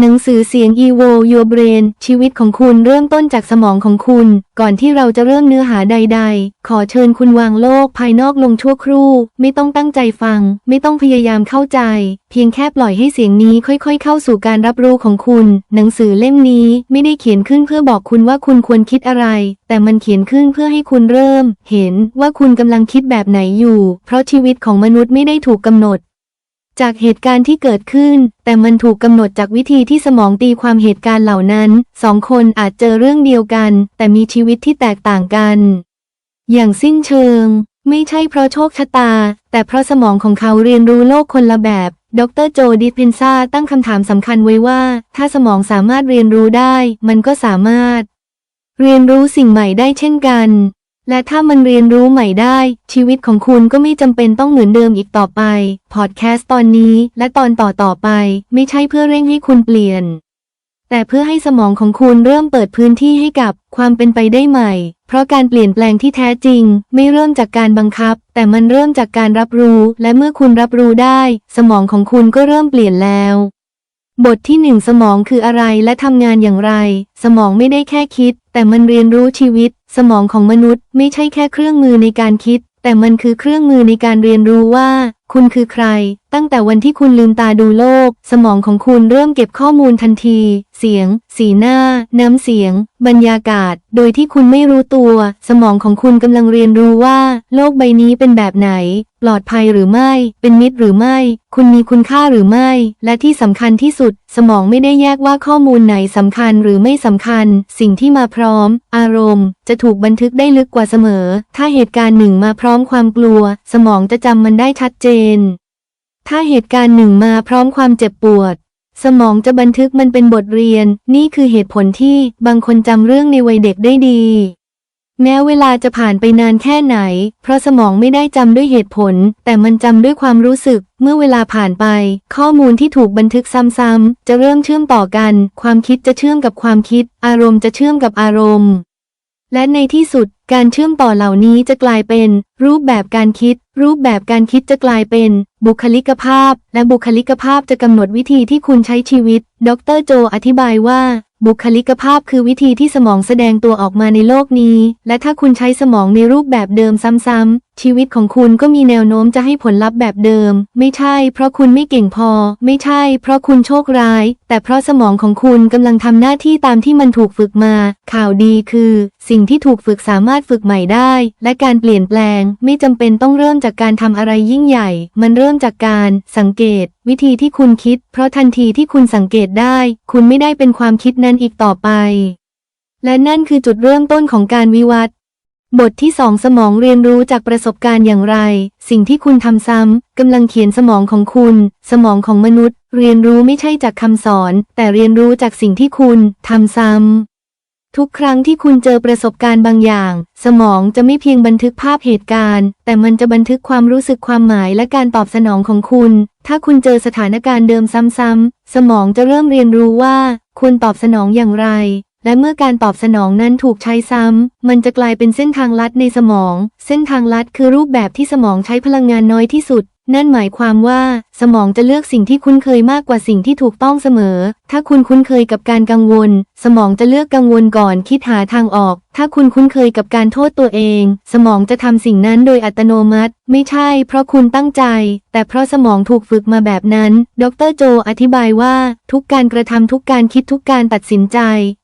หนังสือเสียง Evo Your Brain ชีวิตของคุณเริ่มต้นจากสมองของคุณ ก่อนที่เราจะเริ่มเนื้อหาใด ๆ ขอเชิญคุณวางโลกภายนอกลงชั่วครู่ ไม่ต้องตั้งใจฟัง ไม่ต้องพยายามเข้าใจ เพียงแค่ปล่อยให้เสียงนี้ค่อยๆ เข้าสู่การรับรู้ของคุณ หนังสือเล่มนี้ไม่ได้เขียนขึ้นเพื่อบอกคุณว่าคุณควรคิดอะไร แต่มันเขียนขึ้นเพื่อให้คุณเริ่ม เห็นว่าคุณกำลังคิดแบบไหนอยู่ เพราะชีวิตของมนุษย์ไม่ได้ถูกกำหนด จากเหตุการณ์ที่เกิดขึ้น แต่มันถูกกำหนดจากวิธีที่สมองตีความเหตุการณ์เหล่านั้น สองคนอาจเจอเรื่องเดียวกัน แต่มีชีวิตที่แตกต่างกัน อย่างสิ้นเชิง ไม่ใช่เพราะโชคชะตา แต่เพราะสมองของเขาเรียนรู้โลกคนละแบบ ดรโจดิเพนซาตั้งคำถามสำคัญไว้ว่า ถ้าสมองสามารถเรียนรู้ได้ มันก็สามารถ เรียนรู้สิ่งใหม่ได้เช่นกัน และถ้ามันเรียนรู้ใหม่ได้ ชีวิตของคุณก็ไม่จำเป็นต้องเหมือนเดิมอีกต่อไป พอดแคสต์ตอนนี้และตอนต่อต่อๆไป ไม่ใช่เพื่อเร่งให้คุณเปลี่ยน แต่เพื่อให้สมองของคุณเริ่มเปิดพื้นที่ให้กับความเป็นไปได้ใหม่ เพราะการเปลี่ยนแปลงที่แท้จริง ไม่เริ่มจากการบังคับ แต่มันเริ่มจากการรับรู้ และเมื่อคุณรับรู้ได้ สมองของคุณก็เริ่มเปลี่ยนแล้ว บทที่หนึ่งสมองคืออะไรและทำงานอย่างไร สมองไม่ได้แค่คิด แต่มันเรียนรู้ชีวิต สมองของมนุษย์ไม่ใช่แค่เครื่องมือในการคิด แต่มันคือเครื่องมือในการเรียนรู้ว่า คุณคือใคร ตั้งแต่วันที่คุณลืมตาดูโลก สมองของคุณเริ่มเก็บข้อมูลทันที เสียง สีหน้า น้ำเสียง บรรยากาศ โดยที่คุณไม่รู้ตัว สมองของคุณกำลังเรียนรู้ว่า โลกใบนี้เป็นแบบไหน ปลอดภัยหรือไม่ เป็นมิตรหรือไม่ คุณมีคุณค่าหรือไม่ และที่สำคัญที่สุด สมองไม่ได้แยกว่าข้อมูลไหนสำคัญหรือไม่สำคัญ สิ่งที่มาพร้อม อารมณ์ จะถูกบันทึกได้ลึกกว่าเสมอ ถ้าเหตุการณ์หนึ่งมาพร้อมความกลัว สมองจะจำมันได้ชัดเจนถ้าเหตุการณ์หนึ่งมาพร้อมความเจ็บปวด สมองจะบันทึกมันเป็นบทเรียน นี่คือเหตุผลที่บางคนจำเรื่องในวัยเด็กได้ดี แม้เวลาจะผ่านไปนานแค่ไหน เพราะสมองไม่ได้จำด้วยเหตุผล แต่มันจำด้วยความรู้สึก เมื่อเวลาผ่านไป ข้อมูลที่ถูกบันทึกซ้ำๆจะเริ่มเชื่อมต่อกัน ความคิดจะเชื่อมกับความคิด อารมณ์จะเชื่อมกับอารมณ์ และในที่สุดการเชื่อมต่อเหล่านี้จะกลายเป็น รูปแบบการคิด รูปแบบการคิดจะกลายเป็น บุคลิกภาพ และบุคลิกภาพจะกำหนดวิธีที่คุณใช้ชีวิต ดรโจอธิบายว่า บุคลิกภาพคือวิธีที่สมองแสดงตัวออกมาในโลกนี้ และถ้าคุณใช้สมองในรูปแบบเดิมซ้ำๆ ชีวิตของคุณก็มีแนวโน้มจะให้ผลลัพธ์แบบเดิม ไม่ใช่ เพราะคุณไม่เก่งพอ ไม่ใช่ เพราะคุณโชคร้าย แต่เพราะสมองของคุณกำลังทำหน้าที่ตามที่มันถูกฝึกมา ข่าวดีคือ สิ่งที่ถูกฝึกสามารถฝึกใหม่ได้ และการเปลี่ยนแปลง ไม่จำเป็นต้องเริ่มจากการทำอะไรยิ่งใหญ่ มันเริ่มจากการสังเกต วิธีที่คุณคิด เพราะทันทีที่คุณสังเกตได้ คุณไม่ได้เป็นความคิดนั้นอีกต่อไปและนั่นคือจุดเริ่มต้นของการวิวัฒน์ บทที่สองสมองเรียนรู้จากประสบการณ์อย่างไร สิ่งที่คุณทำซ้ำกำลังเขียนสมองของคุณ สมองของมนุษย์ เรียนรู้ไม่ใช่จากคำสอน แต่เรียนรู้จากสิ่งที่คุณทำซ้ำทุกครั้งที่คุณเจอประสบการณ์บางอย่าง สมองจะไม่เพียงบันทึกภาพเหตุการณ์ แต่มันจะบันทึกความรู้สึกความหมายและการตอบสนองของคุณ ถ้าคุณเจอสถานการณ์เดิมซ้ำๆสมองจะเริ่มเรียนรู้ว่า คุณตอบสนองอย่างไร และเมื่อการตอบสนองนั้นถูกใช้ซ้ำ มันจะกลายเป็นเส้นทางลัดในสมอง เส้นทางลัดคือรูปแบบที่สมองใช้พลังงานน้อยที่สุด นั่นหมายความว่า สมองจะเลือกสิ่งที่คุ้นเคยมากกว่าสิ่งที่ถูกต้องเสมอ ถ้าคุณคุ้นเคยกับการกังวล สมองจะเลือกกังวลก่อนคิดหาทางออก ถ้าคุณคุ้นเคยกับการโทษตัวเอง สมองจะทำสิ่งนั้นโดยอัตโนมัติ ไม่ใช่เพราะคุณตั้งใจ แต่เพราะสมองถูกฝึกมาแบบนั้น ดรโจอธิบายว่า ทุกการกระทำทุกการคิดทุกการตัดสินใจ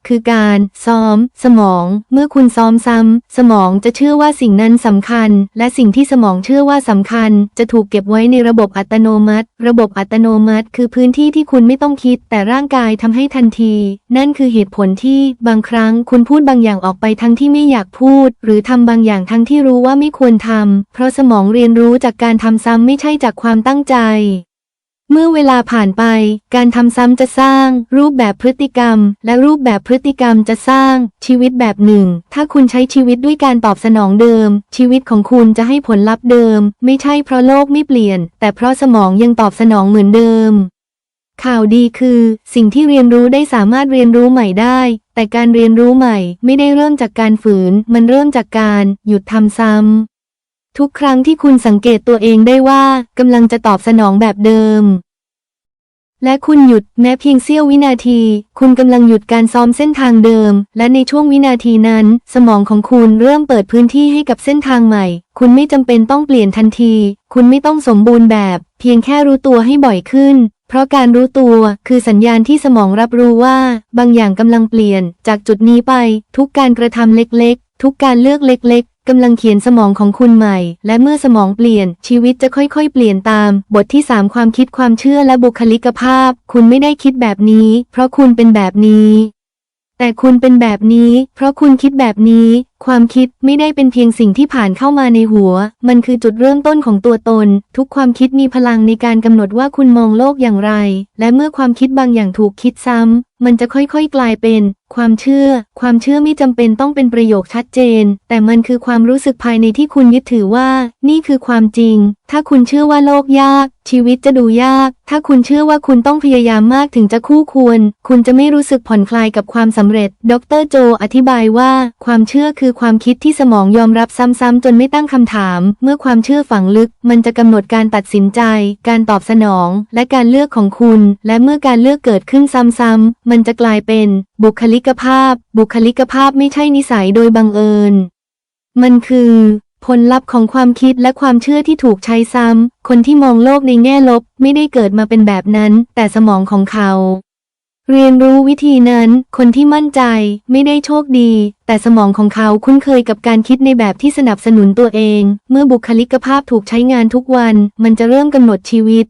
คือการซ้อม สมอง เมื่อคุณซ้อมซ้ำสมองจะเชื่อว่าสิ่งนั้นสำคัญ และสิ่งที่สมองเชื่อว่าสำคัญ จะถูกเก็บไว้ในระบบอัตโนมัติระบบอัตโนมัติ คือพื้นที่ที่คุณไม่ต้องคิด แต่ร่างกายทำให้ทันที นั่นคือเหตุผลที่บางครั้งคุณพูดบางอย่างออกไปทั้งที่ไม่อยากพูด หรือทำบางอย่างทั้งที่รู้ว่าไม่ควรทำเพราะสมองเรียนรู้จากการทำซ้ำไม่ใช่จากความตั้งใจ เมื่อเวลาผ่านไป การทำซ้ำจะสร้าง รูปแบบพฤติกรรม และรูปแบบพฤติกรรมจะสร้าง ชีวิตแบบหนึ่ง ถ้าคุณใช้ชีวิตด้วยการตอบสนองเดิม ชีวิตของคุณจะให้ผลลัพธ์เดิม ไม่ใช่เพราะโลกไม่เปลี่ยน แต่เพราะสมองยังตอบสนองเหมือนเดิม ข่าวดีคือ สิ่งที่เรียนรู้ได้สามารถเรียนรู้ใหม่ได้ แต่การเรียนรู้ใหม่ ไม่ได้เริ่มจากการฝืน มันเริ่มจากการ หยุดทำซ้ำ ทุกครั้งที่คุณสังเกตตัวเองได้ว่ากำลังจะตอบสนองแบบเดิม และคุณหยุดแม้เพียงเสี้ยววินาที คุณกำลังหยุดการซ้อมเส้นทางเดิม และในช่วงวินาทีนั้น สมองของคุณเริ่มเปิดพื้นที่ให้กับเส้นทางใหม่ คุณไม่จำเป็นต้องเปลี่ยนทันที คุณไม่ต้องสมบูรณ์แบบ เพียงแค่รู้ตัวให้บ่อยขึ้น เพราะการรู้ตัวคือสัญญาณที่สมองรับรู้ว่า บางอย่างกำลังเปลี่ยน จากจุดนี้ไป ทุกการกระทำเล็กๆ ทุกการเลือกเล็กๆ กำลังเขียนสมองของคุณใหม่ และเมื่อสมองเปลี่ยน ชีวิตจะค่อยๆ เปลี่ยนตาม บทที่ 3 ความคิดความเชื่อและบุคลิกภาพ คุณไม่ได้คิดแบบนี้ เพราะคุณเป็นแบบนี้ แต่คุณเป็นแบบนี้ เพราะคุณคิดแบบนี้ ความคิดไม่ได้เป็นเพียงสิ่งที่ผ่านเข้ามาในหัว มันคือจุดเริ่มต้นของตัวตน ทุกความคิดมีพลังในการกำหนดว่าคุณมองโลกอย่างไร และเมื่อความคิดบางอย่างถูกคิดซ้ำ มันจะค่อยๆ กลายเป็น ความเชื่อ ความเชื่อไม่จำเป็นต้องเป็นประโยคชัดเจน แต่มันคือความรู้สึกภายในที่คุณยึดถือว่า นี่คือความจริง ถ้าคุณเชื่อว่าโลกยาก ชีวิตจะดูยาก ถ้าคุณเชื่อว่าคุณต้องพยายามมากถึงจะคู่ควร คุณจะไม่รู้สึกผ่อนคลายกับความสำเร็จ ดรโจอธิบายว่า ความเชื่อคือความคิดที่สมองยอมรับซ้ำๆจนไม่ตั้งคำถาม เมื่อความเชื่อฝังลึก มันจะกำหนดการตัดสินใจ การตอบสนอง และการเลือกของคุณ และเมื่อการเลือกเกิดขึ้นซ้ำๆมันจะกลายเป็น บุคลิกภาพ บุคลิกภาพไม่ใช่นิสัยโดยบังเอิญ มันคือผลลัพธ์ของความคิดและความเชื่อที่ถูกใช้ซ้ำ คนที่มองโลกในแง่ลบ ไม่ได้เกิดมาเป็นแบบนั้น แต่สมองของเขา เรียนรู้วิธีนั้น คนที่มั่นใจไม่ได้โชคดี แต่สมองของเขาคุ้นเคยกับการคิดในแบบที่สนับสนุนตัวเอง เมื่อบุคลิกภาพถูกใช้งานทุกวัน มันจะเริ่มกำหนดชีวิต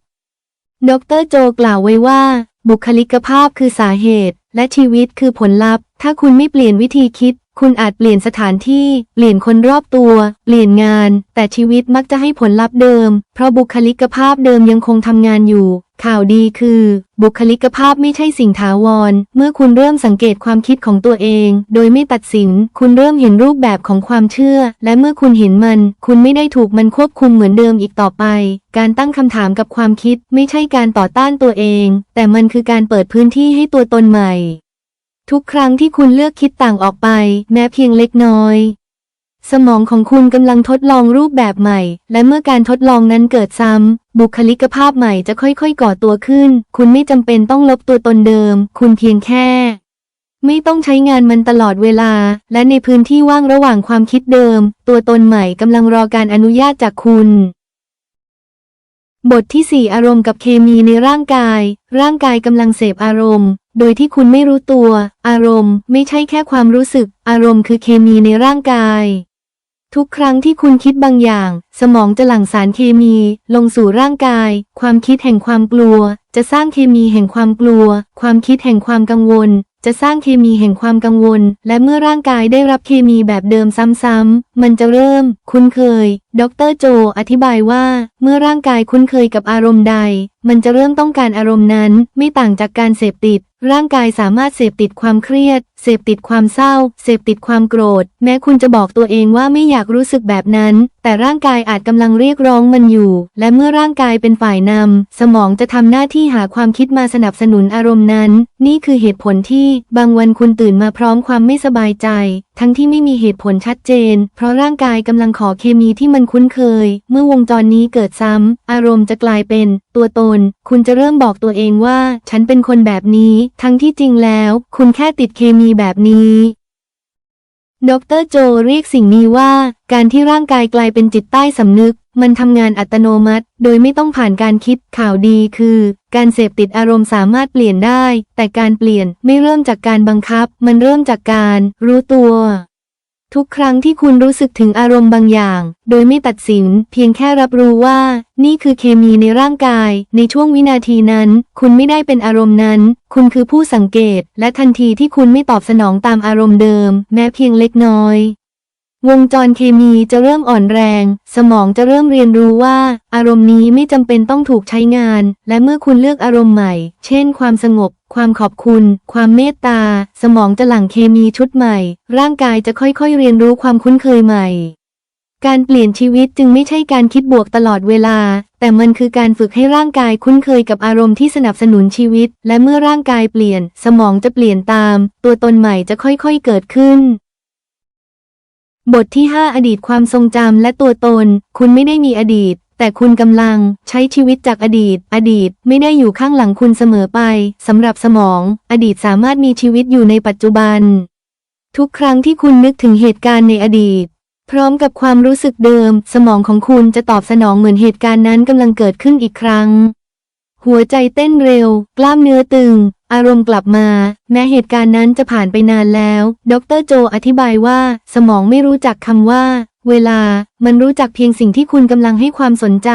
ดรโจกล่าวไว้ว่า บุคลิกภาพคือสาเหตุ และชีวิตคือผลลัพธ์ ถ้าคุณไม่เปลี่ยนวิธีคิด คุณอาจเปลี่ยนสถานที่ เปลี่ยนคนรอบตัว เปลี่ยนงาน แต่ชีวิตมักจะให้ผลลัพธ์เดิม เพราะบุคลิกภาพเดิมยังคงทำงานอยู่ ข่าวดีคือ บุคลิกภาพไม่ใช่สิ่งถาวร เมื่อคุณเริ่มสังเกตความคิดของตัวเอง โดยไม่ตัดสิน คุณเริ่มเห็นรูปแบบของความเชื่อ และเมื่อคุณเห็นมัน คุณไม่ได้ถูกมันควบคุมเหมือนเดิมอีกต่อไป การตั้งคำถามกับความคิด ไม่ใช่การต่อต้านตัวเอง แต่มันคือการเปิดพื้นที่ให้ตัวตนใหม่ ทุกครั้งที่คุณเลือกคิดต่างออกไป แม้เพียงเล็กน้อย สมองของคุณกำลังทดลองรูปแบบใหม่ และเมื่อการทดลองนั้นเกิดซ้ำ บุคลิกภาพใหม่จะค่อยๆก่อตัวขึ้น คุณไม่จำเป็นต้องลบตัวตนเดิม คุณเพียงแค่ ไม่ต้องใช้งานมันตลอดเวลา และในพื้นที่ว่างระหว่างความคิดเดิม ตัวตนใหม่กำลังรอการอนุญาตจากคุณบทที่ 4 อารมณ์กับเคมีในร่างกาย ร่างกายกำลังเสพอารมณ์ โดยที่คุณไม่รู้ตัว อารมณ์ ไม่ใช่แค่ความรู้สึก อารมณ์คือเคมีในร่างกาย ทุกครั้งที่คุณคิดบางอย่าง สมองจะหลั่งสารเคมี ลงสู่ร่างกาย ความคิดแห่งความกลัว จะสร้างเคมีแห่งความกลัว ความคิดแห่งความกังวล จะสร้างเคมีแห่งความกังวล และเมื่อร่างกายได้รับเคมีแบบเดิมซ้ำๆ มันจะเริ่ม คุ้นเคย ดรโจ อธิบายว่า เมื่อร่างกายคุ้นเคยกับอารมณ์ใด มันจะเริ่มต้องการอารมณ์นั้น ไม่ต่างจากการเสพติด ร่างกายสามารถเสพติดความเครียด เสพติดความเศร้า เสพติดความโกรธ แม้คุณจะบอกตัวเองว่าไม่อยากรู้สึกแบบนั้น แต่ร่างกายอาจกำลังเรียกร้องมันอยู่ และเมื่อร่างกายเป็นฝ่ายนำ สมองจะทำหน้าที่หาความคิดมาสนับสนุนอารมณ์นั้น นี่คือเหตุผลที่บางวันคุณตื่นมาพร้อมความไม่สบายใจ ทั้งที่ไม่มีเหตุผลชัดเจน เพราะร่างกายกำลังขอเคมีที่มันคุ้นเคย เมื่อวงจรนี้เกิดซ้ำ อารมณ์จะกลายเป็น ตัวตน คุณจะเริ่มบอกตัวเองว่า ฉันเป็นคนแบบนี้ ทั้งที่จริงแล้ว คุณแค่ติดเคมีแบบนี้ ดรโจเรียกสิ่งนี้ว่า การที่ร่างกายกลายเป็นจิตใต้สำนึก มันทำงานอัตโนมัติ โดยไม่ต้องผ่านการคิดข่าวดีคือ การเสพติดอารมณ์สามารถเปลี่ยนได้ แต่การเปลี่ยนไม่เริ่มจากการบังคับ มันเริ่มจากการ รู้ตัว ทุกครั้งที่คุณรู้สึกถึงอารมณ์บางอย่าง โดยไม่ตัดสิน เพียงแค่รับรู้ว่า นี่คือเคมีในร่างกาย ในช่วงวินาทีนั้น คุณไม่ได้เป็นอารมณ์นั้น คุณคือผู้สังเกต และทันทีที่คุณไม่ตอบสนองตามอารมณ์เดิม แม้เพียงเล็กน้อย วงจรเคมีจะเริ่มอ่อนแรง สมองจะเริ่มเรียนรู้ว่า อารมณ์นี้ไม่จำเป็นต้องถูกใช้งาน และเมื่อคุณเลือกอารมณ์ใหม่ เช่น ความสงบ ความขอบคุณ ความเมตตา สมองจะหลั่งเคมีชุดใหม่ ร่างกายจะค่อยๆเรียนรู้ความคุ้นเคยใหม่ การเปลี่ยนชีวิตจึงไม่ใช่การคิดบวกตลอดเวลา แต่มันคือการฝึกให้ร่างกายคุ้นเคยกับอารมณ์ที่สนับสนุนชีวิต และเมื่อร่างกายเปลี่ยน สมองจะเปลี่ยนตาม ตัวตนใหม่จะค่อยๆเกิดขึ้น บทที่ 5 อดีตความทรงจำและตัวตน คุณไม่ได้มีอดีตแต่แต่คุณกำลังใช้ชีวิตจากอดีต อดีตไม่ได้อยู่ข้างหลังคุณเสมอไปสำหรับสมอง อดีตสามารถมีชีวิตอยู่ในปัจจุบัน ทุกครั้งที่คุณนึกถึงเหตุการณ์ในอดีต พร้อมกับความรู้สึกเดิม สมองของคุณจะตอบสนองเหมือนเหตุการณ์นั้นกำลังเกิดขึ้นอีกครั้ง หัวใจเต้นเร็ว กล้ามเนื้อตึง อารมณ์กลับมา แม้เหตุการณ์นั้นจะผ่านไปนานแล้ว ดรโจอธิบายว่า สมองไม่รู้จักคำว่า เวลา มันรู้จักเพียงสิ่งที่คุณกำลังให้ความสนใจ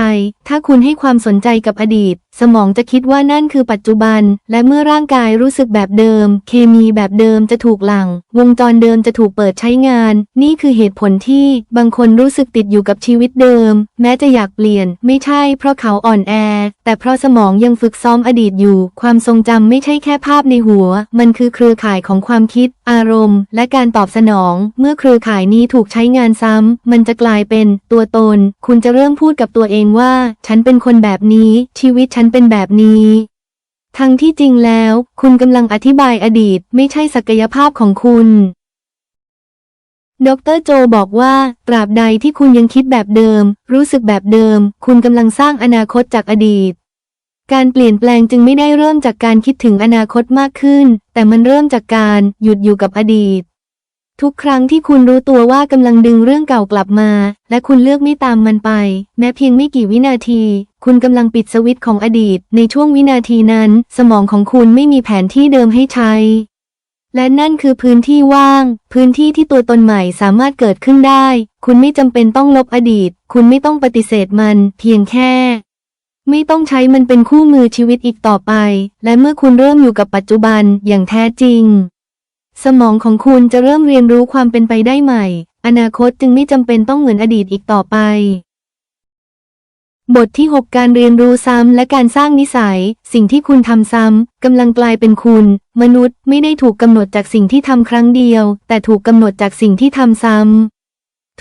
ถ้าคุณให้ความสนใจกับอดีต สมองจะคิดว่านั่นคือปัจจุบัน และเมื่อร่างกายรู้สึกแบบเดิม เคมีแบบเดิมจะถูกหลั่งวงจรเดิมจะถูกเปิดใช้งาน นี่คือเหตุผลที่บางคนรู้สึกติดอยู่กับชีวิตเดิม แม้จะอยากเปลี่ยน ไม่ใช่เพราะเขาอ่อนแอ แต่เพราะสมองยังฝึกซ้อมอดีตอยู่ ความทรงจำไม่ใช่แค่ภาพในหัว มันคือเครือข่ายของความคิด อารมณ์ และการตอบสนอง เมื่อเครือข่ายนี้ถูกใช้งานซ้ำ มันจะกลายเป็นตัวตน คุณจะเริ่มพูดกับตัวเองว่า ฉันเป็นคนแบบนี้ ชีวิตฉันเป็นแบบนี้ ทั้งที่จริงแล้ว คุณกำลังอธิบายอดีตไม่ใช่ศักยภาพของคุณดรโจบอกว่า ตราบใดที่คุณยังคิดแบบเดิม รู้สึกแบบเดิม คุณกำลังสร้างอนาคตจากอดีต การเปลี่ยนแปลงจึงไม่ได้เริ่มจากการคิดถึงอนาคตมากขึ้น แต่มันเริ่มจากการหยุดอยู่กับอดีต ทุกครั้งที่คุณรู้ตัวว่ากำลังดึงเรื่องเก่ากลับมา และคุณเลือกไม่ตามมันไป แม้เพียงไม่กี่วินาที คุณกำลังปิดสวิตช์ของอดีต ในช่วงวินาทีนั้น สมองของคุณไม่มีแผนที่เดิมให้ใช้ และนั่นคือพื้นที่ว่าง พื้นที่ที่ตัวตนใหม่สามารถเกิดขึ้นได้ คุณไม่จำเป็นต้องลบอดีต คุณไม่ต้องปฏิเสธมัน เพียงแค่ ไม่ต้องใช้มันเป็นคู่มือชีวิตอีกต่อไป และเมื่อคุณเริ่มอยู่กับปัจจุบันอย่างแท้จริง สมองของคุณจะเริ่มเรียนรู้ความเป็นไปได้ใหม่ อนาคตจึงไม่จำเป็นต้องเหมือนอดีตอีกต่อไป บทที่ 6 การเรียนรู้ซ้ำและการสร้างนิสัย สิ่งที่คุณทำซ้ำกำลังกลายเป็นคุณ มนุษย์ไม่ได้ถูกกำหนดจากสิ่งที่ทำครั้งเดียว แต่ถูกกำหนดจากสิ่งที่ทำซ้ำ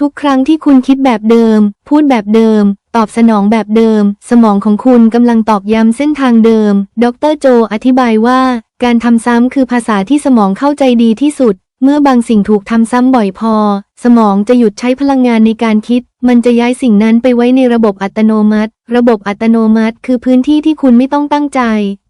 ทุกครั้งที่คุณคิดแบบเดิม พูดแบบเดิม ตอบสนองแบบเดิม สมองของคุณกำลังตอกย้ำเส้นทางเดิม ดรโจอธิบายว่า การทำซ้ำคือภาษาที่สมองเข้าใจดีที่สุด เมื่อบางสิ่งถูกทำซ้ำบ่อยพอ สมองจะหยุดใช้พลังงานในการคิด มันจะย้ายสิ่งนั้นไปไว้ในระบบอัตโนมัติ ระบบอัตโนมัติ คือพื้นที่ที่คุณไม่ต้องตั้งใจ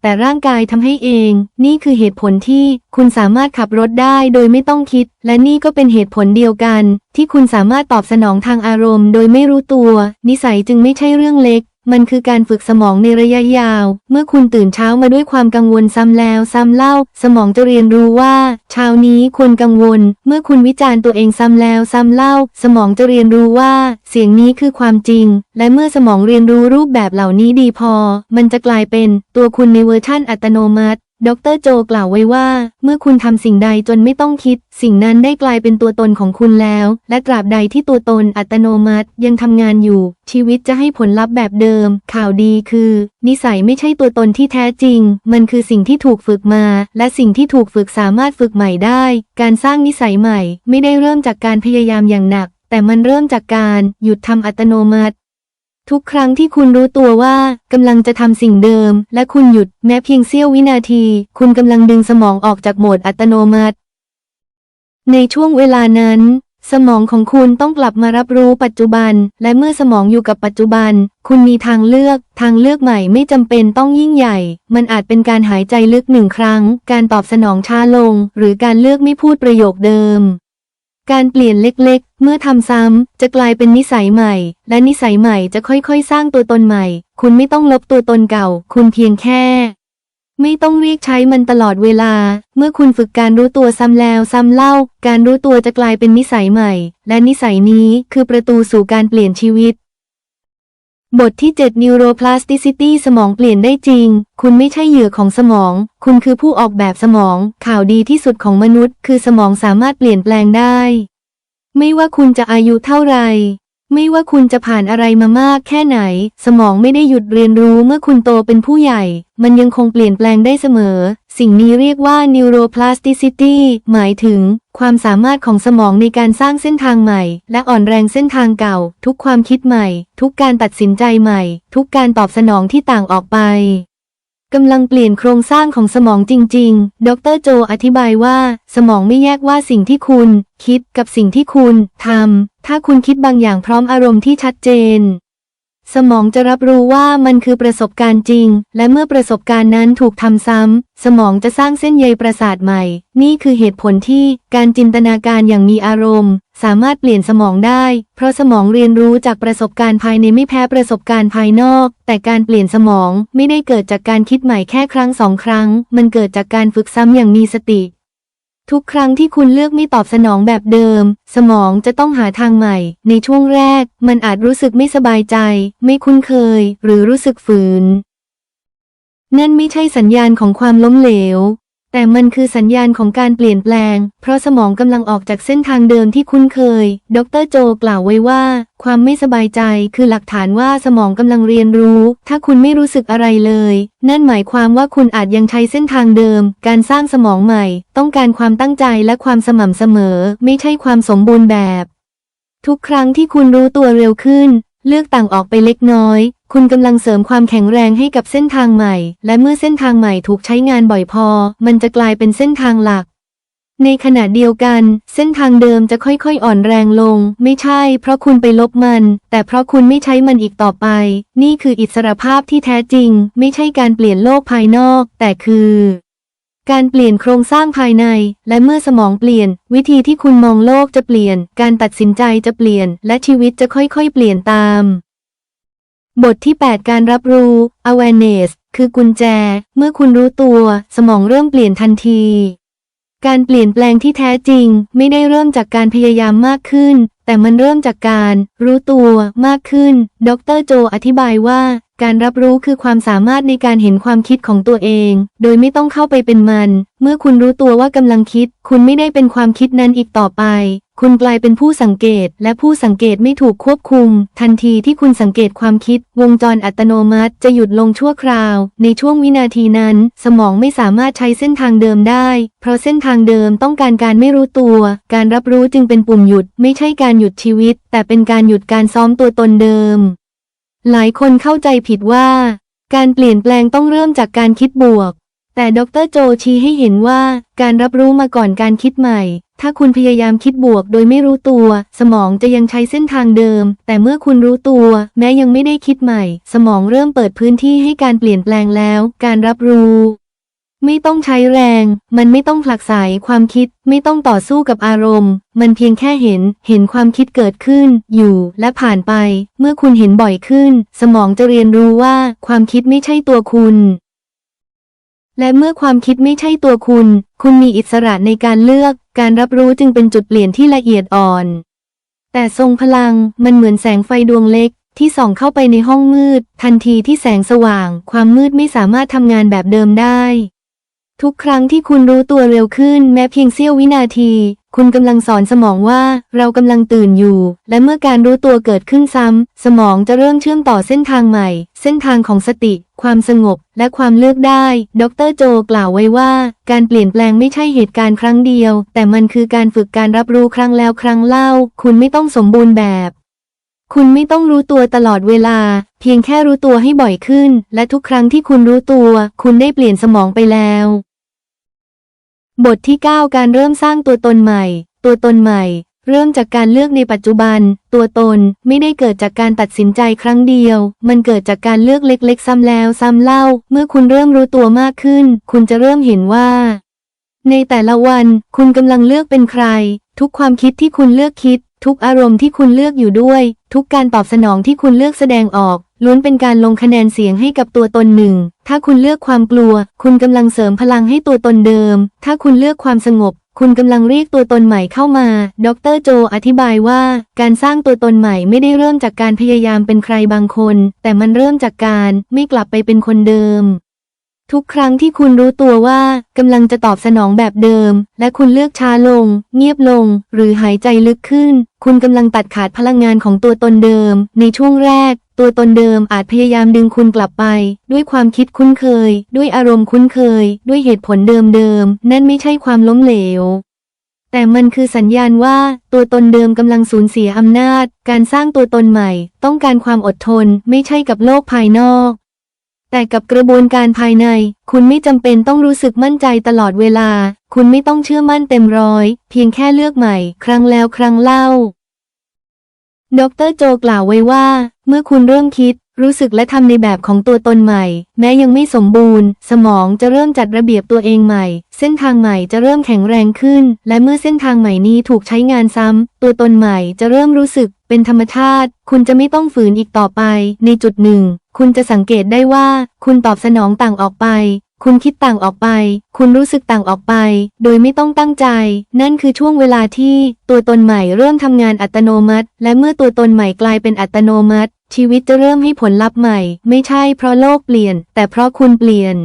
แต่ร่างกายทำให้เอง นี่คือเหตุผลที่คุณสามารถขับรถได้โดยไม่ต้องคิด และนี่ก็เป็นเหตุผลเดียวกัน ที่คุณสามารถตอบสนองทางอารมณ์ โดยไม่รู้ตัว นิสัยจึงไม่ใช่เรื่องเล็ก มันคือการฝึกสมองในระยะยาว เมื่อคุณตื่นเช้ามาด้วยความกังวลซ้ำแล้วซ้ำเล่า สมองจะเรียนรู้ว่า เช้านี้ควรกังวล เมื่อคุณวิจารณ์ตัวเองซ้ำแล้วซ้ำเล่า สมองจะเรียนรู้ว่า เสียงนี้คือความจริง และเมื่อสมองเรียนรู้รูปแบบเหล่านี้ดีพอ มันจะกลายเป็นตัวคุณในเวอร์ชั่นอัตโนมัติ ดรโจกล่าวไว้ว่า เมื่อคุณทำสิ่งใดจนไม่ต้องคิด สิ่งนั้นได้กลายเป็นตัวตนของคุณแล้ว และตราบใดที่ตัวตนอัตโนมัติยังทำงานอยู่ ชีวิตจะให้ผลลัพธ์แบบเดิม ข่าวดีคือ นิสัยไม่ใช่ตัวตนที่แท้จริง มันคือสิ่งที่ถูกฝึกมา และสิ่งที่ถูกฝึกสามารถฝึกใหม่ได้ การสร้างนิสัยใหม่ ไม่ได้เริ่มจากการพยายามอย่างหนัก แต่มันเริ่มจากการหยุดทำอัตโนมัติ ทุกครั้งที่คุณรู้ตัวว่ากำลังจะทำสิ่งเดิม และคุณหยุดแม้เพียงเสี้ยววินาที คุณกำลังดึงสมองออกจากโหมดอัตโนมัติ ในช่วงเวลานั้น สมองของคุณต้องกลับมารับรู้ปัจจุบัน และเมื่อสมองอยู่กับปัจจุบัน คุณมีทางเลือก ทางเลือกใหม่ไม่จำเป็นต้องยิ่งใหญ่ มันอาจเป็นการหายใจลึกหนึ่งครั้ง การตอบสนองช้าลง หรือการเลือกไม่พูดประโยคเดิม การเปลี่ยนเล็กๆ เมื่อทำซ้ำ จะกลายเป็นนิสัยใหม่ และนิสัยใหม่จะค่อยๆ สร้างตัวตนใหม่ คุณไม่ต้องลบตัวตนเก่า คุณเพียงแค่ ไม่ต้องเรียกใช้มันตลอดเวลา เมื่อคุณฝึกการรู้ตัวซ้ำแล้วซ้ำเล่า การรู้ตัวจะกลายเป็นนิสัยใหม่ และนิสัยนี้คือประตูสู่การเปลี่ยนชีวิต บทที่ 7 Neuroplasticity สมองเปลี่ยนได้จริง คุณไม่ใช่เหยื่อของสมอง คุณคือผู้ออกแบบสมอง ข่าวดีที่สุดของมนุษย์ คือสมองสามารถเปลี่ยนแปลงได้ ไม่ว่าคุณจะอายุเท่าไหร่ ไม่ว่าคุณจะผ่านอะไรมามากแค่ไหน สมองไม่ได้หยุดเรียนรู้เมื่อคุณโตเป็นผู้ใหญ่ มันยังคงเปลี่ยนแปลงได้เสมอ สิ่งนี้เรียกว่า neuroplasticity หมายถึง ความสามารถของสมองในการสร้างเส้นทางใหม่ และอ่อนแรงเส้นทางเก่า ทุกความคิดใหม่ ทุกการตัดสินใจใหม่ ทุกการตอบสนองที่ต่างออกไป กำลังเปลี่ยนโครงสร้างของสมองจริง ๆ ดรโจอธิบายว่า สมองไม่แยกว่าสิ่งที่คุณ คิดกับสิ่งที่คุณทำ ถ้าคุณคิดบางอย่างพร้อมอารมณ์ที่ชัดเจน สมองจะรับรู้ว่ามันคือประสบการณ์จริง และเมื่อประสบการณ์นั้นถูกทำซ้ำ สมองจะสร้างเส้นใยประสาทใหม่ นี่คือเหตุผลที่การจินตนาการอย่างมีอารมณ์ สามารถเปลี่ยนสมองได้ เพราะสมองเรียนรู้จากประสบการณ์ภายในไม่แพ้ประสบการณ์ภายนอก แต่การเปลี่ยนสมองไม่ได้เกิดจากการคิดใหม่แค่ครั้งสองครั้ง มันเกิดจากการฝึกซ้ำอย่างมีสติ ทุกครั้งที่คุณเลือกไม่ตอบสนองแบบเดิม สมองจะต้องหาทางใหม่ ในช่วงแรก มันอาจรู้สึกไม่สบายใจ ไม่คุ้นเคย หรือรู้สึกฝืน นั่นไม่ใช่สัญญาณของความล้มเหลว แต่มันคือสัญญาณของการเปลี่ยนแปลง เพราะสมองกำลังออกจากเส้นทางเดิมที่คุ้นเคย ดรโจกล่าวไว้ว่า ความไม่สบายใจคือหลักฐานว่าสมองกำลังเรียนรู้ ถ้าคุณไม่รู้สึกอะไรเลย นั่นหมายความว่าคุณอาจยังใช้เส้นทางเดิม การสร้างสมองใหม่ ต้องการความตั้งใจและความสม่ำเสมอ ไม่ใช่ความสมบูรณ์แบบ ทุกครั้งที่คุณรู้ตัวเร็วขึ้น เลือกต่างออกไปเล็กน้อย คุณกำลังเสริมความแข็งแรงให้กับเส้นทางใหม่ และเมื่อเส้นทางใหม่ถูกใช้งานบ่อยพอ มันจะกลายเป็นเส้นทางหลัก ในขณะเดียวกัน เส้นทางเดิมจะค่อยๆอ่อนแรงลง ไม่ใช่ เพราะคุณไปลบมัน แต่เพราะคุณไม่ใช้มันอีกต่อไป นี่คืออิสรภาพที่แท้จริง ไม่ใช่การเปลี่ยนโลกภายนอก แต่คือการเปลี่ยนโครงสร้างภายใน และเมื่อสมองเปลี่ยน วิธีที่คุณมองโลกจะเปลี่ยน การตัดสินใจจะเปลี่ยน และชีวิตจะค่อยๆ เปลี่ยนตาม บทที่ 8 การรับรู้ awareness คือกุญแจ เมื่อคุณรู้ตัว สมองเริ่มเปลี่ยนทันที การเปลี่ยนแปลงที่แท้จริง ไม่ได้เริ่มจากการพยายามมากขึ้น แต่มันเริ่มจากการ รู้ตัวมากขึ้น ดรโจอธิบายว่า การรับรู้คือความสามารถในการเห็นความคิดของตัวเอง โดยไม่ต้องเข้าไปเป็นมัน เมื่อคุณรู้ตัวว่ากำลังคิด คุณไม่ได้เป็นความคิดนั้นอีกต่อไป คุณกลายเป็นผู้สังเกต และผู้สังเกตไม่ถูกควบคุม ทันทีที่คุณสังเกตความคิด วงจรอัตโนมัติจะหยุดลงชั่วคราว ในช่วงวินาทีนั้น สมองไม่สามารถใช้เส้นทางเดิมได้ เพราะเส้นทางเดิมต้องการการไม่รู้ตัว การรับรู้จึงเป็นปุ่มหยุด ไม่ใช่การหยุดชีวิต แต่เป็นการหยุดการซ้อมตัวตนเดิม หลายคนเข้าใจผิดว่า การเปลี่ยนแปลงต้องเริ่มจากการคิดบวก แต่ดรโจชี้ให้เห็นว่าการรับรู้มาก่อนการคิดใหม่ ถ้าคุณพยายามคิดบวกโดยไม่รู้ตัว สมองจะยังใช้เส้นทางเดิม แต่เมื่อคุณรู้ตัว แม้ยังไม่ได้คิดใหม่ สมองเริ่มเปิดพื้นที่ให้การเปลี่ยนแปลงแล้ว การรับรู้ ไม่ต้องใช้แรง มันไม่ต้องผลักไสความคิด ไม่ต้องต่อสู้กับอารมณ์ มันเพียงแค่เห็น เห็นความคิดเกิดขึ้น อยู่ และผ่านไป เมื่อคุณเห็นบ่อยขึ้น สมองจะเรียนรู้ว่า ความคิดไม่ใช่ตัวคุณ และเมื่อความคิดไม่ใช่ตัวคุณ คุณมีอิสระในการเลือก การรับรู้จึงเป็นจุดเปลี่ยนที่ละเอียดอ่อน แต่ทรงพลัง มันเหมือนแสงไฟดวงเล็กที่ส่องเข้าไปในห้องมืด ทันทีที่แสงสว่าง ความมืดไม่สามารถทำงานแบบเดิมได้ ทุกครั้งที่คุณรู้ตัวเร็วขึ้น แม้เพียงเสี้ยววินาที คุณกำลังสอนสมองว่าเรากำลังตื่นอยู่ และเมื่อการรู้ตัวเกิดขึ้นซ้ำ สมองจะเริ่มเชื่อมต่อเส้นทางใหม่ เส้นทางของสติ ความสงบ และความเลือกได้ ดรโจกล่าวไว้ว่า การเปลี่ยนแปลงไม่ใช่เหตุการณ์ครั้งเดียว แต่มันคือการฝึกการรับรู้ครั้งแล้วครั้งเล่า คุณไม่ต้องสมบูรณ์แบบ คุณไม่ต้องรู้ตัวตลอดเวลา เพียงแค่รู้ตัวให้บ่อยขึ้น และทุกครั้งที่คุณรู้ตัว คุณได้เปลี่ยนสมองไปแล้ว บทที่ 9 การเริ่มสร้างตัวตนใหม่ ตัวตนใหม่ เริ่มจากการเลือกในปัจจุบัน ตัวตนไม่ได้เกิดจากการตัดสินใจครั้งเดียว มันเกิดจากการเลือกเล็ก ๆ ซ้ำแล้วซ้ำเล่า เมื่อคุณเริ่มรู้ตัวมากขึ้น คุณจะเริ่มเห็นว่า ในแต่ละวัน คุณกำลังเลือกเป็นใคร ทุกความคิดที่คุณเลือกคิด ทุกอารมณ์ที่คุณเลือกอยู่ด้วย ทุกการตอบสนองที่คุณเลือกแสดงออก ล้วนเป็นการลงคะแนนเสียงให้กับตัวตนหนึ่ง ถ้าคุณเลือกความกลัว คุณกำลังเสริมพลังให้ตัวตนเดิม ถ้าคุณเลือกความสงบ คุณกำลังเรียกตัวตนใหม่เข้ามา ดรโจอธิบายว่า การสร้างตัวตนใหม่ไม่ได้เริ่มจากการพยายามเป็นใครบางคน แต่มันเริ่มจากการไม่กลับไปเป็นคนเดิม ทุกครั้งที่คุณรู้ตัวว่ากำลังจะตอบสนองแบบเดิม และคุณเลือกช้าลง เงียบลง หรือหายใจลึกขึ้น คุณกำลังตัดขาดพลังงานของตัวตนเดิม ในช่วงแรก ตัวตนเดิมอาจพยายามดึงคุณกลับไป ด้วยความคิดคุ้นเคย ด้วยอารมณ์คุ้นเคย ด้วยเหตุผลเดิมๆนั่นไม่ใช่ความล้มเหลวแต่มันคือสัญญาณว่าตัวตนเดิมกำลังสูญเสียอำนาจ การสร้างตัวตนใหม่ ต้องการความอดทน ไม่ใช่กับโลกภายนอก แต่กับกระบวนการภายใน คุณไม่จำเป็นต้องรู้สึกมั่นใจตลอดเวลา คุณไม่ต้องเชื่อมั่นเต็มร้อย เพียงแค่เลือกใหม่ ครั้งแล้วครั้งเล่า ดรโจกล่าวไว้ว่า เมื่อคุณเริ่มคิด รู้สึกและทำในแบบของตัวตนใหม่ แม้ยังไม่สมบูรณ์ สมองจะเริ่มจัดระเบียบตัวเองใหม่ เส้นทางใหม่จะเริ่มแข็งแรงขึ้น และเมื่อเส้นทางใหม่นี้ถูกใช้งานซ้ำ ตัวตนใหม่จะเริ่มรู้สึกเป็นธรรมชาติ คุณจะไม่ต้องฝืนอีกต่อไป ในจุดหนึ่ง คุณจะสังเกตได้ว่า คุณตอบสนองต่างออกไป คุณคิดต่างออกไป คุณรู้สึกต่างออกไป โดยไม่ต้องตั้งใจ นั่นคือช่วงเวลาที่ตัวตนใหม่เริ่มทำงานอัตโนมัติ และเมื่อตัวตนใหม่กลายเป็นอัตโนมัติ ชีวิตจะเริ่มให้ผลลัพธ์ใหม่ ไม่ใช่เพราะโลกเปลี่ยน แต่เพราะคุณเปลี่ยน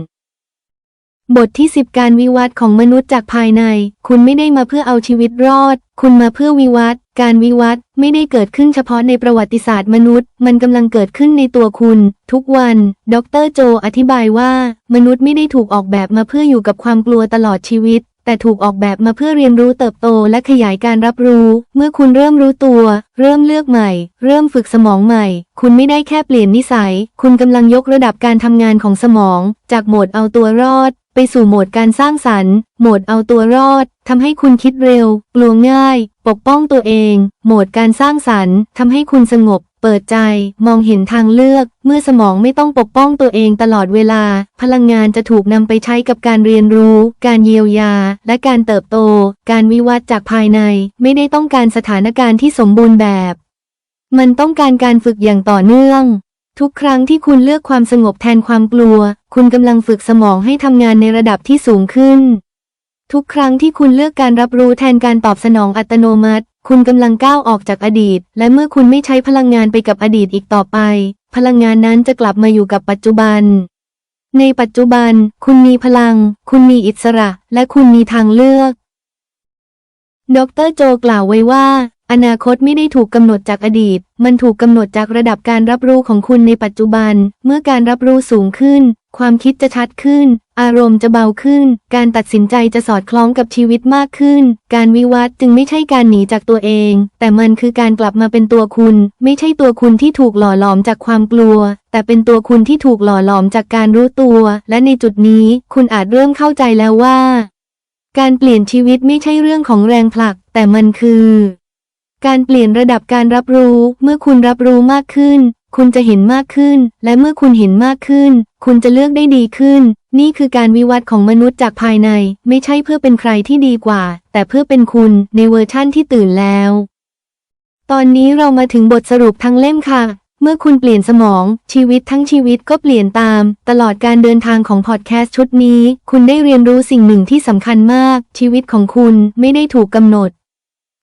บทที่ 10 การวิวัฒน์ของมนุษย์จากภายใน คุณไม่ได้มาเพื่อเอาชีวิตรอด คุณมาเพื่อวิวัฒน์การวิวัฒน์ไม่ได้เกิดขึ้นเฉพาะในประวัติศาสตร์มนุษย์ มันกำลังเกิดขึ้นในตัวคุณ ทุกวัน ดรโจอธิบายว่า มนุษย์ไม่ได้ถูกออกแบบมาเพื่ออยู่กับความกลัวตลอดชีวิต แต่ถูกออกแบบมาเพื่อเรียนรู้เติบโตและขยายการรับรู้ เมื่อคุณเริ่มรู้ตัว เริ่มเลือกใหม่ เริ่มฝึกสมองใหม่ คุณไม่ได้แค่เปลี่ยนนิสัย คุณกำลังยกระดับการทำงานของสมอง จากโหมดเอาตัวรอด ไปสู่โหมดการสร้างสรรค์ โหมดเอาตัวรอดทำให้คุณคิดเร็ว กลัวง่าย ปกป้องตัวเอง โหมดการสร้างสรรค์ทำให้คุณสงบ เปิดใจ มองเห็นทางเลือก เมื่อสมองไม่ต้องปกป้องตัวเองตลอดเวลา พลังงานจะถูกนำไปใช้กับการเรียนรู้ การเยียวยา และการเติบโต การวิวัฒน์จากภายใน ไม่ได้ต้องการสถานการณ์ที่สมบูรณ์แบบ มันต้องการการฝึกอย่างต่อเนื่อง ทุกครั้งที่คุณเลือกความสงบแทนความกลัว คุณกำลังฝึกสมองให้ทำงานในระดับที่สูงขึ้น ทุกครั้งที่คุณเลือกการรับรู้แทนการตอบสนองอัตโนมัติ คุณกำลังก้าวออกจากอดีต และเมื่อคุณไม่ใช้พลังงานไปกับอดีตอีกต่อไป พลังงานนั้นจะกลับมาอยู่กับปัจจุบัน ในปัจจุบัน คุณมีพลัง คุณมีอิสระ และคุณมีทางเลือก ดรโจกล่าวไว้ว่า อนาคตไม่ได้ถูกกำหนดจากอดีต มันถูกกำหนดจากระดับการรับรู้ของคุณในปัจจุบัน เมื่อการรับรู้สูงขึ้น ความคิดจะชัดขึ้น อารมณ์จะเบาขึ้น การตัดสินใจจะสอดคล้องกับชีวิตมากขึ้น การวิวัฒน์จึงไม่ใช่การหนีจากตัวเอง แต่มันคือการกลับมาเป็นตัวคุณ ไม่ใช่ตัวคุณที่ถูกหล่อหลอมจากความกลัว แต่เป็นตัวคุณที่ถูกหล่อหลอมจากการรู้ตัว และในจุดนี้คุณอาจเริ่มเข้าใจแล้วว่า การเปลี่ยนชีวิตไม่ใช่เรื่องของแรงผลัก แต่มันคือ การเปลี่ยนระดับการรับรู้ เมื่อคุณรับรู้มากขึ้น คุณจะเห็นมากขึ้น และเมื่อคุณเห็นมากขึ้น คุณจะเลือกได้ดีขึ้น นี่คือการวิวัฒน์ของมนุษย์จากภายใน ไม่ใช่เพื่อเป็นใครที่ดีกว่า แต่เพื่อเป็นคุณในเวอร์ชั่นที่ตื่นแล้ว ตอนนี้เรามาถึงบทสรุปทั้งเล่มค่ะ เมื่อคุณเปลี่ยนสมอง ชีวิตทั้งชีวิตก็เปลี่ยนตาม ตลอดการเดินทางของพอดแคสต์ชุดนี้ คุณได้เรียนรู้สิ่งหนึ่งที่สำคัญมาก ชีวิตของคุณไม่ได้ถูกกำหนด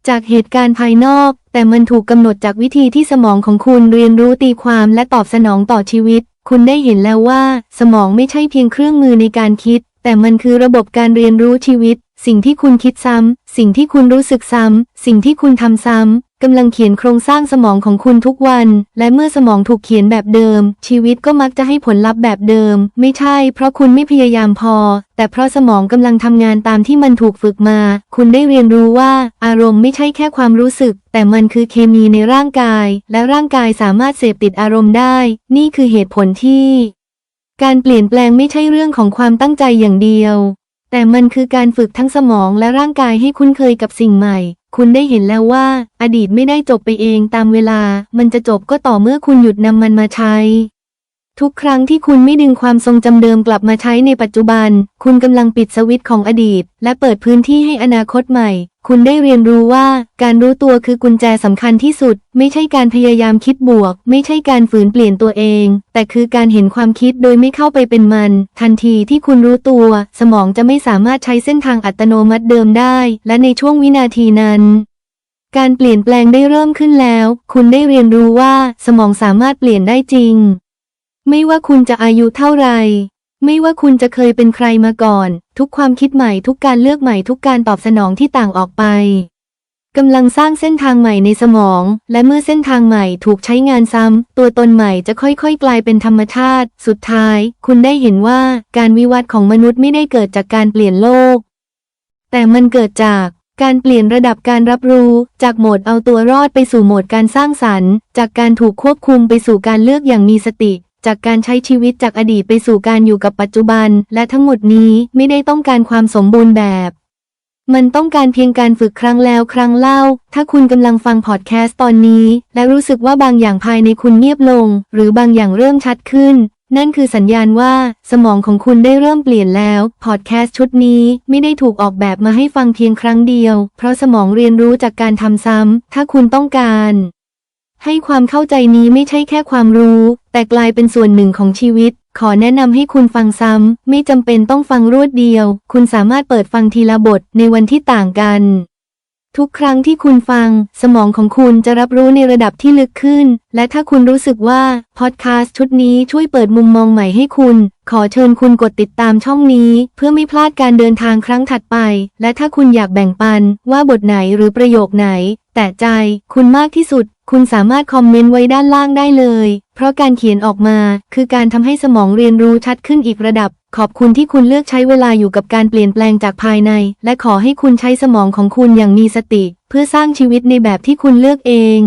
จากเหตุการณ์ภายนอก แต่มันถูกกำหนดจากวิธีที่สมองของคุณเรียนรู้ตีความและตอบสนองต่อชีวิต คุณได้เห็นแล้วว่า สมองไม่ใช่เพียงเครื่องมือในการคิด แต่มันคือระบบการเรียนรู้ชีวิต สิ่งที่คุณคิดซ้ำ สิ่งที่คุณรู้สึกซ้ำ สิ่งที่คุณทำซ้ำ กำลังเขียนโครงสร้างสมองของคุณทุกวัน และเมื่อสมองถูกเขียนแบบเดิม ชีวิตก็มักจะให้ผลลัพธ์แบบเดิม ไม่ใช่ เพราะคุณไม่พยายามพอ แต่เพราะสมองกำลังทำงานตามที่มันถูกฝึกมา คุณได้เรียนรู้ว่าอารมณ์ไม่ใช่แค่ความรู้สึก แต่มันคือเคมีในร่างกาย และร่างกายสามารถเสพติดอารมณ์ได้ นี่คือเหตุผลที่ การเปลี่ยนแปลงไม่ใช่เรื่องของความตั้งใจอย่างเดียว แต่มันคือการฝึกทั้งสมองและร่างกายให้คุ้นเคยกับสิ่งใหม่ คุณได้เห็นแล้วว่า อดีตไม่ได้จบไปเองตามเวลา มันจะจบก็ต่อเมื่อคุณหยุดนำมันมาใช้ ทุกครั้งที่คุณไม่ดึงความทรงจำเดิมกลับมาใช้ในปัจจุบัน คุณกำลังปิดสวิตช์ของอดีต และเปิดพื้นที่ให้อนาคตใหม่ คุณได้เรียนรู้ว่า การรู้ตัวคือกุญแจสำคัญที่สุด ไม่ใช่การพยายามคิดบวก ไม่ใช่การฝืนเปลี่ยนตัวเอง แต่คือการเห็นความคิดโดยไม่เข้าไปเป็นมัน ทันทีที่คุณรู้ตัว สมองจะไม่สามารถใช้เส้นทางอัตโนมัติเดิมได้ และในช่วงวินาทีนั้นการเปลี่ยนแปลงได้เริ่มขึ้นแล้ว คุณได้เรียนรู้ว่าสมองสามารถเปลี่ยนได้จริง ไม่ว่าคุณจะอายุเท่าไหร่ไม่ว่าคุณจะเคยเป็นใครมาก่อน ทุกความคิดใหม่ทุกการเลือกใหม่ทุกการตอบสนองที่ต่างออกไปกำลังสร้างเส้นทางใหม่ในสมอง และเมื่อเส้นทางใหม่ถูกใช้งานซ้ำ ตัวตนใหม่จะค่อยๆ กลายเป็นธรรมชาติ สุดท้าย คุณได้เห็นว่าการวิวัฒน์ของมนุษย์ไม่ได้เกิดจากการเปลี่ยนโลก แต่มันเกิดจากการเปลี่ยนระดับการรับรู้ จากโหมดเอาตัวรอดไปสู่โหมดการสร้างสรรค์ จากการถูกควบคุมไปสู่การเลือกอย่างมีสติ จากการใช้ชีวิตจากอดีตไปสู่การอยู่กับปัจจุบัน และทั้งหมดนี้ไม่ได้ต้องการความสมบูรณ์แบบ มันต้องการเพียงการฝึกครั้งแล้วครั้งเล่า ถ้าคุณกำลังฟังพอดแคสต์ตอนนี้ และรู้สึกว่าบางอย่างภายในคุณเงียบลง หรือบางอย่างเริ่มชัดขึ้น นั่นคือสัญญาณว่าสมองของคุณได้เริ่มเปลี่ยนแล้วพอดแคสต์ชุดนี้ไม่ได้ถูกออกแบบมาให้ฟังเพียงครั้งเดียว เพราะสมองเรียนรู้จากการทำซ้ำถ้าคุณต้องการ ให้ความเข้าใจนี้ไม่ใช่แค่ความรู้ แต่กลายเป็นส่วนหนึ่งของชีวิต ขอแนะนำให้คุณฟังซ้ำ ไม่จำเป็นต้องฟังรวดเดียว คุณสามารถเปิดฟังทีละบทในวันที่ต่างกัน ทุกครั้งที่คุณฟัง สมองของคุณจะรับรู้ในระดับที่ลึกขึ้น และถ้าคุณรู้สึกว่า พอดแคสต์ชุดนี้ช่วยเปิดมุมมองใหม่ให้คุณ ขอเชิญคุณกดติดตามช่องนี้ เพื่อไม่พลาดการเดินทางครั้งถัดไป และถ้าคุณอยากแบ่งปันว่าบทไหนหรือประโยคไหน แต่ใจคุณมากที่สุด คุณสามารถคอมเมนต์ไว้ด้านล่างได้เลย เพราะการเขียนออกมา คือการทำให้สมองเรียนรู้ชัดขึ้นอีกระดับ ขอบคุณที่คุณเลือกใช้เวลาอยู่กับการเปลี่ยนแปลงจากภายใน และขอให้คุณใช้สมองของคุณอย่างมีสติ เพื่อสร้างชีวิตในแบบที่คุณเลือกเอง